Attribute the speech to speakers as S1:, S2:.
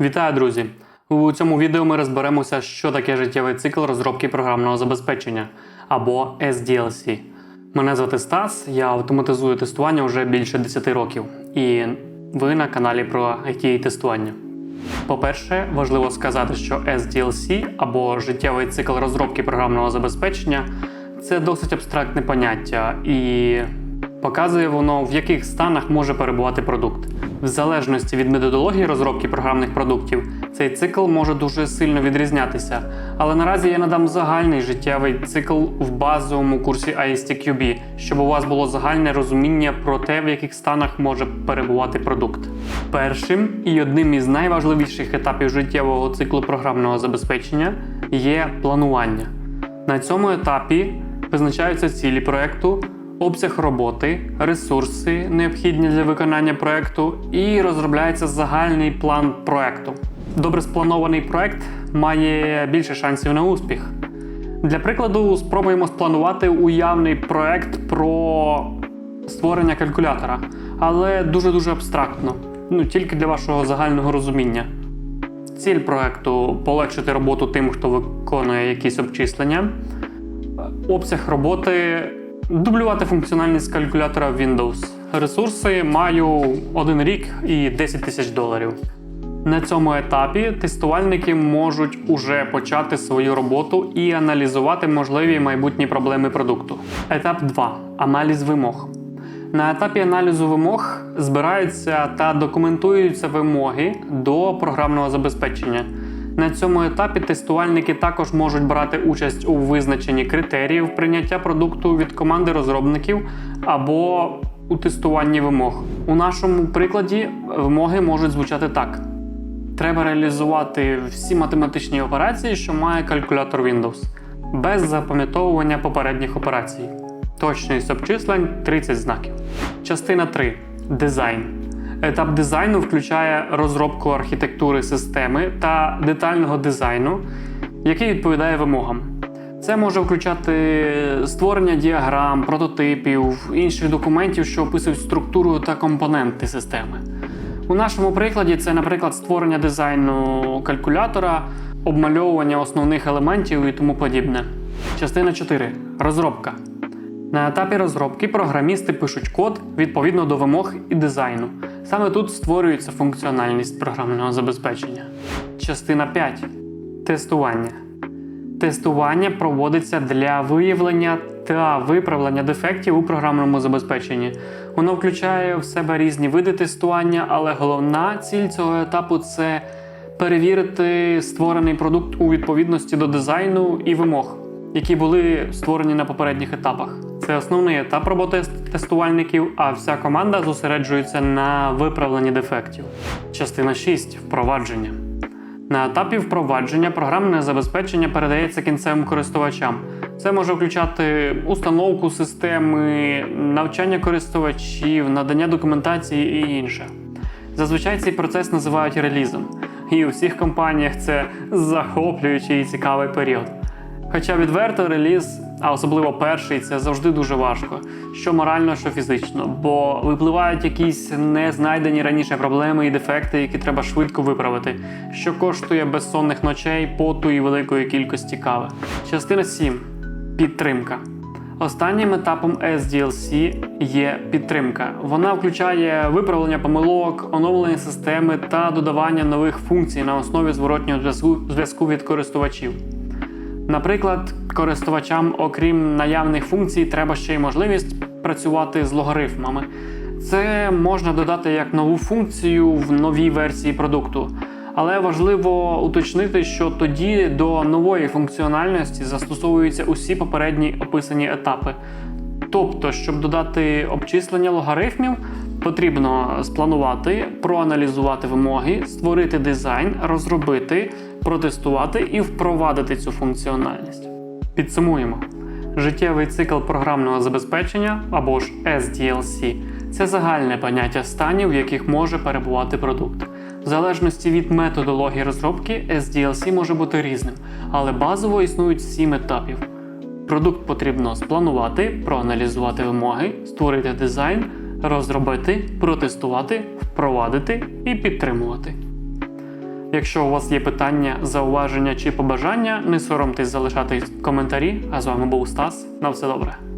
S1: Вітаю, друзі! У цьому відео ми розберемося, що таке життєвий цикл розробки програмного забезпечення або SDLC. Мене звати Стас, я автоматизую тестування вже більше 10 років, і ви на каналі про IT тестування. По-перше, важливо сказати, що SDLC або життєвий цикл розробки програмного забезпечення це досить абстрактне поняття і показує воно, в яких станах може перебувати продукт. В залежності від методології розробки програмних продуктів, цей цикл може дуже сильно відрізнятися. Але наразі я надам загальний життєвий цикл в базовому курсі ISTQB, щоб у вас було загальне розуміння про те, в яких станах може перебувати продукт. Першим і одним із найважливіших етапів життєвого циклу програмного забезпечення є планування. На цьому етапі визначаються цілі проекту, обсяг роботи, ресурси, необхідні для виконання проекту, і розробляється загальний план проекту. Добре спланований проект має більше шансів на успіх. Для прикладу, спробуємо спланувати уявний проект про створення калькулятора, але дуже-дуже абстрактно, ну тільки для вашого загального розуміння. Ціль проекту полегшити роботу тим, хто виконує якісь обчислення. Обсяг роботи дублювати функціональність калькулятора Windows. Ресурси маю один рік і 10 тисяч доларів. На цьому етапі тестувальники можуть уже почати свою роботу і аналізувати можливі майбутні проблеми продукту. Етап 2. Аналіз вимог. На етапі аналізу вимог збираються та документуються вимоги до програмного забезпечення. На цьому етапі тестувальники також можуть брати участь у визначенні критеріїв прийняття продукту від команди розробників або у тестуванні вимог. У нашому прикладі вимоги можуть звучати так: треба реалізувати всі математичні операції, що має калькулятор Windows, без запам'ятовування попередніх операцій. Точність обчислень 30 знаків. Частина 3. Дизайн. Етап дизайну включає розробку архітектури системи та детального дизайну, який відповідає вимогам. Це може включати створення діаграм, прототипів, інших документів, що описують структуру та компоненти системи. У нашому прикладі це, наприклад, створення дизайну калькулятора, обмальовування основних елементів і тому подібне. Частина 4. Розробка. На етапі розробки програмісти пишуть код відповідно до вимог і дизайну. Саме тут створюється функціональність програмного забезпечення. Частина 5. Тестування. Тестування проводиться для виявлення та виправлення дефектів у програмному забезпеченні. Воно включає в себе різні види тестування, але головна ціль цього етапу це перевірити створений продукт у відповідності до дизайну і вимог, які були створені на попередніх етапах. Це основний етап роботи тестувальників, а вся команда зосереджується на виправленні дефектів. Частина 6. Впровадження. На етапі впровадження програмне забезпечення передається кінцевим користувачам. Це може включати установку системи, навчання користувачів, надання документації і інше. Зазвичай цей процес називають релізом, і у всіх компаніях це захоплюючий і цікавий період. Хоча відверто реліз, а особливо перший, це завжди дуже важко, що морально, що фізично, бо випливають якісь не знайдені раніше проблеми і дефекти, які треба швидко виправити, що коштує безсонних ночей, поту і великої кількості кави. Частина 7. Підтримка. Останнім етапом SDLC є підтримка. Вона включає виправлення помилок, оновлення системи та додавання нових функцій на основі зворотнього зв'язку від користувачів. Наприклад, користувачам, окрім наявних функцій, треба ще й можливість працювати з логарифмами. Це можна додати як нову функцію в новій версії продукту. Але важливо уточнити, що тоді до нової функціональності застосовуються усі попередні описані етапи. Тобто, щоб додати обчислення логарифмів, потрібно спланувати, проаналізувати вимоги, створити дизайн, розробити, протестувати і впровадити цю функціональність. Підсумуємо: життєвий цикл програмного забезпечення або ж SDLC це загальне поняття станів, в яких може перебувати продукт. В залежності від методології розробки, SDLC може бути різним, але базово існують сім етапів. Продукт потрібно спланувати, проаналізувати вимоги, створити дизайн, розробити, протестувати, впровадити і підтримувати. Якщо у вас є питання, зауваження чи побажання, не соромтесь залишати коментарі. А з вами був Стас. На все добре.